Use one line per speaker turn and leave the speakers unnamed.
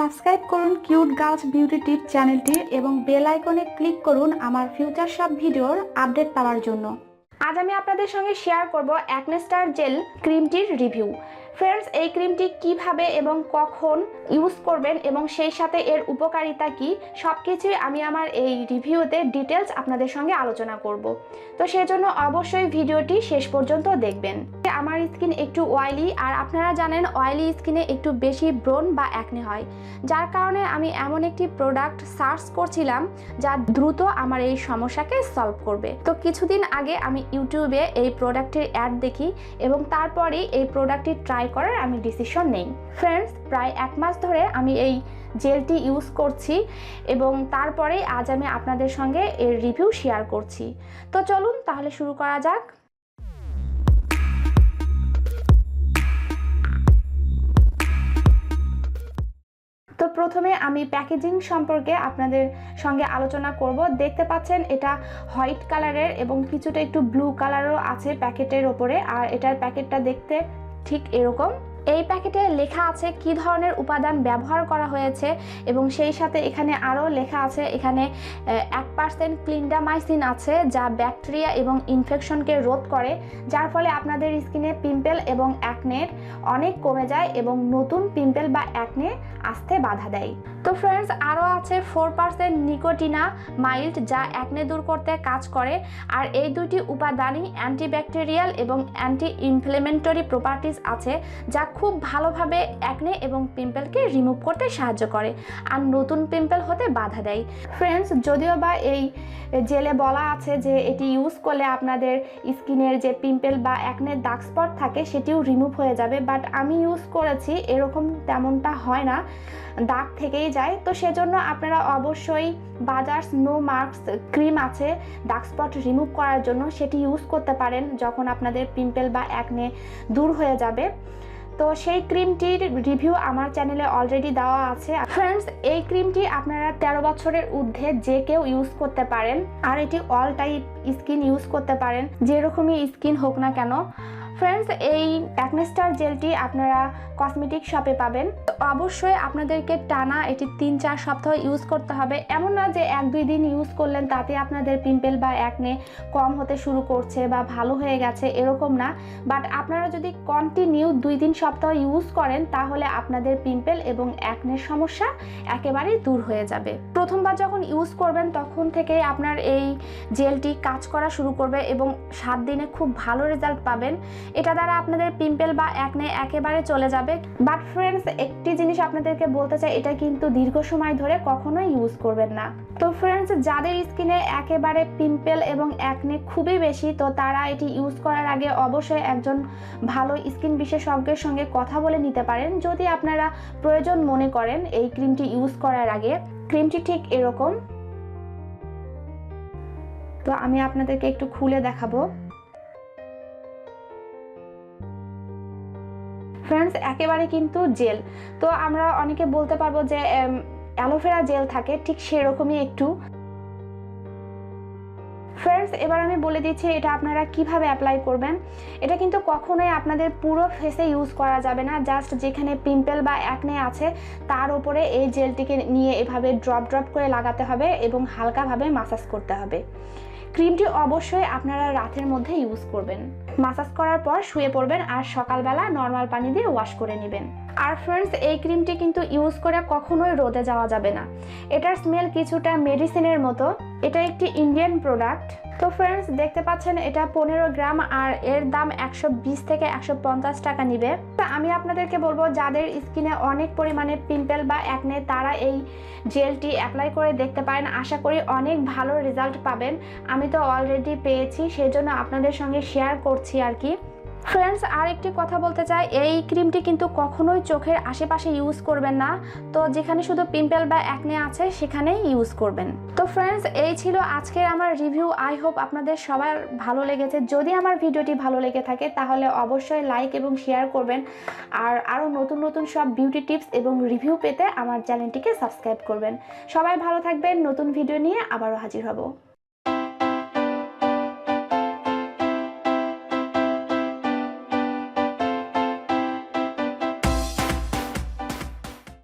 Subscribe করুন cute girls beauty টিপ চ্যানেলটি এবং বেল আইকনে ক্লিক করুন আমার ফিউচার সব ভিডিওর আপডেট পাওয়ার জন্য।
আজ আমি আপনাদের সঙ্গে শেয়ার করব অ্যাকনেস্টার জেল ক্রিমটির রিভিউ ফ্রেন্ডস, এই ক্রিমটি কীভাবে এবং কখন ইউজ করবেন এবং সেই সাথে এর উপকারিতা কি সব কিছুই আমি আমার এই রিভিউতে ডিটেলস আপনাদের সঙ্গে আলোচনা করব। তো সেজন্য অবশ্যই ভিডিওটি শেষ পর্যন্ত দেখবেন। আমার স্কিন একটু অয়েলি আর আপনারা জানেন অয়েলি স্কিনে একটু বেশি ব্রণ বা অ্যাকনে হয়, যার কারণে আমি এমন একটি প্রোডাক্ট সার্চ করছিলাম যা দ্রুত আমার এই সমস্যাকে সলভ করবে। তো কিছুদিন আগে আমি ইউটিউবে এই প্রোডাক্টের অ্যাড দেখি এবং তারপরেই এই প্রোডাক্টটি ট্রাই করার আমি ডিসিশন নেই। ফ্রেন্ডস প্রায় এক মাস ধরে আমি এই জেলটি ইউজ করছি এবং তারপরেই আজ আমি আপনাদের সঙ্গে এর রিভিউ শেয়ার করছি। তো চলুন তাহলে শুরু করা যাক। তো প্রথমে আমি প্যাকেজিং সম্পর্কে আপনাদের সঙ্গে আলোচনা করব। দেখতে পাচ্ছেন, এটা হোয়াইট কালারের এবং কিছুটা একটু ব্লু কালারও আছে প্যাকেটের ওপরে। আর এটার প্যাকেটটা দেখতে ঠিক এরকম এই প্যাকেটে লেখা আছে কি ধরনের উপাদান ব্যবহার করা হয়েছে এবং সেই সাথে এখানে আরও লেখা আছে, এখানে এক পার্সেন্ট ক্লিন্ডামাইসিন আছে যা ব্যাকটেরিয়া এবং ইনফেকশনকে রোধ করে, যার ফলে আপনাদের স্কিনে পিম্পল এবং অ্যাকনের অনেক কমে যায় এবং নতুন পিম্পল বা অ্যাকনে আসতে বাধা দেয়। তো ফ্রেন্ডস আরও আছে ফোর পার্সেন্ট নিকোটিনা মাইল্ড যা অ্যাকনে দূর করতে কাজ করে, আর এই দুটি উপাদানই অ্যান্টিব্যাকটেরিয়াল এবং অ্যান্টি ইনফ্লেমেন্টরি প্রপার্টিস আছে যা খুব ভালোভাবে অ্যাকনে এবং পিম্পলকে রিমুভ করতে সাহায্য করে আর নতুন পিম্পল হতে বাধা দেয়। ফ্রেন্ডস যদিও বা এই জেলে বলা আছে যে এটি ইউজ করলে আপনাদের স্কিনের যে পিম্পল বা অ্যাকনের দাগ স্পট থাকে সেটিও রিমুভ হয়ে যাবে বাট আমি ইউজ করেছি, এরকম তেমনটা হয় না, দাগ থেকেই যায়। তো সেজন্য আপনারা অবশ্যই বাজার স্নো মার্কস ক্রিম আছে ডার্ক স্পট রিমুভ করার জন্য সেটি ইউজ করতে পারেন যখন আপনাদের পিম্পল বা অ্যাকনে দূর হয়ে যাবে। তো সেই ক্রিমটির রিভিউ আমার চ্যানেলে অলরেডি দেওয়া আছে। ফ্রেন্ডস এই ক্রিমটি আপনারা তেরো বছরের ঊর্ধ্বে যে কেউ ইউজ করতে পারেন, আর এটি অল টাইপ স্কিন ইউজ করতে পারেন, যেরকমই স্কিন হোক না কেন। ফ্রেন্ডস এই অ্যাকনেস্টার জেলটি আপনারা কসমেটিক শপে পাবেন। অবশ্যই আপনাদেরকে টানা এটি তিন চার সপ্তাহ ইউজ করতে হবে। এমন না যে এক দুই দিন ইউজ করলেন, তাতে আপনাদের পিম্পল বা অ্যাকনে কম হতে শুরু করছে বা ভালো হয়ে গেছে এরকম না। বাট আপনারা যদি কন্টিনিউ দুই তিন সপ্তাহ ইউজ করেন, তাহলে আপনাদের পিম্পল এবং অ্যাকনের সমস্যা একেবারেই দূর হয়ে যাবে। প্রথমবার যখন ইউজ করবেন, তখন থেকে আপনার এই জেলটি কাজ করা শুরু করবে এবং সাত দিনে খুব ভালো রেজাল্ট পাবেন। এটা দ্বারা আপনাদের পিম্পল বা অ্যাকনে একেবারে চলে যাবে। বাট ফ্রেন্ডস একটি জিনিস আপনাদেরকে বলতে চাই, এটা কিন্তু দীর্ঘ সময় ধরে কখনোই ইউজ করবেন না। তো ফ্রেন্ডস যাদের স্কিনে একেবারে পিম্পল এবং অ্যাকনে খুবই বেশি, তো তারা এটি ইউজ করার আগে অবশ্যই একজন ভালো স্কিন বিশেষজ্ঞের সঙ্গে কথা বলে নিতে পারেন। যদি আপনারা প্রয়োজন মনে করেন এই ক্রিমটি ইউজ করার আগে ক্রিমটি ঠিক এরকম। তো আমি আপনাদেরকে একটু খুলে দেখাবো। ফ্রেন্ডস একেবারে কিন্তু জেল। তো আমরা অনেকে বলতে পারব যে অ্যালোভেরা জেল থাকে ঠিক সেরকমই একটু। ফ্রেন্ডস এবার আমি বলে দিচ্ছি এটা আপনারা কীভাবে অ্যাপ্লাই করবেন। এটা কিন্তু কখনোই আপনাদের পুরো ফেসে ইউজ করা যাবে না। জাস্ট যেখানে পিম্পল বা অ্যাকনে আছে, তার উপরে এই জেলটিকে নিয়ে এভাবে ড্রপ ড্রপ করে লাগাতে হবে এবং হালকাভাবে মাসাজ করতে হবে। ক্রিমটি অবশ্যই আপনারা রাতের মধ্যে ইউজ করবেন। মাসাজ করার পর শুয়ে পড়বেন আর সকালবেলা নর্মাল পানি দিয়ে ওয়াশ করে নেবেন। আর ফ্রেন্ডস এই ক্রিমটি কিন্তু ইউজ করে কখনোই রোদে যাওয়া যাবে না। এটার স্মেল কিছুটা মেডিসিনের মতো। এটা একটি ইন্ডিয়ান প্রোডাক্ট তো ফ্রেন্ডস দেখতে পাচ্ছেন এটা পনেরো গ্রাম আর এর দাম একশো বিশ থেকে একশো পঞ্চাশ টাকা নিবে। তো আমি আপনাদেরকে বলব, যাদের স্কিনে অনেক পরিমাণে পিম্পল বা একনে তারা এই জেলটি অ্যাপ্লাই করে দেখতে পারেন। আশা করি অনেক ভালো রেজাল্ট পাবেন। আমি তো অলরেডি পেয়েছি, সেজন্য আপনাদের সঙ্গে শেয়ার করছি আর কি। ফ্রেন্ডস আর একটি কথা বলতে চাই। এই ক্রিমটি কিন্তু কখনোই চোখের আশেপাশে ইউজ করবেন না। তো যেখানে শুধু পিম্পল বা অ্যাকনে আছে, সেখানেই ইউজ করবেন। তো ফ্রেন্ডস এই ছিল আজকের আমার রিভিউ আই হোপ আপনাদের সবার ভালো লেগেছে। যদি আমার ভিডিওটি ভালো লেগে থাকে, তাহলে অবশ্যই লাইক এবং শেয়ার করবেন। আর আরও নতুন নতুন সব বিউটি টিপস এবং রিভিউ পেতে আমার চ্যানেলটিকে সাবস্ক্রাইব করবেন। সবাই ভালো থাকবেন। নতুন ভিডিও নিয়ে আবারও হাজির হব।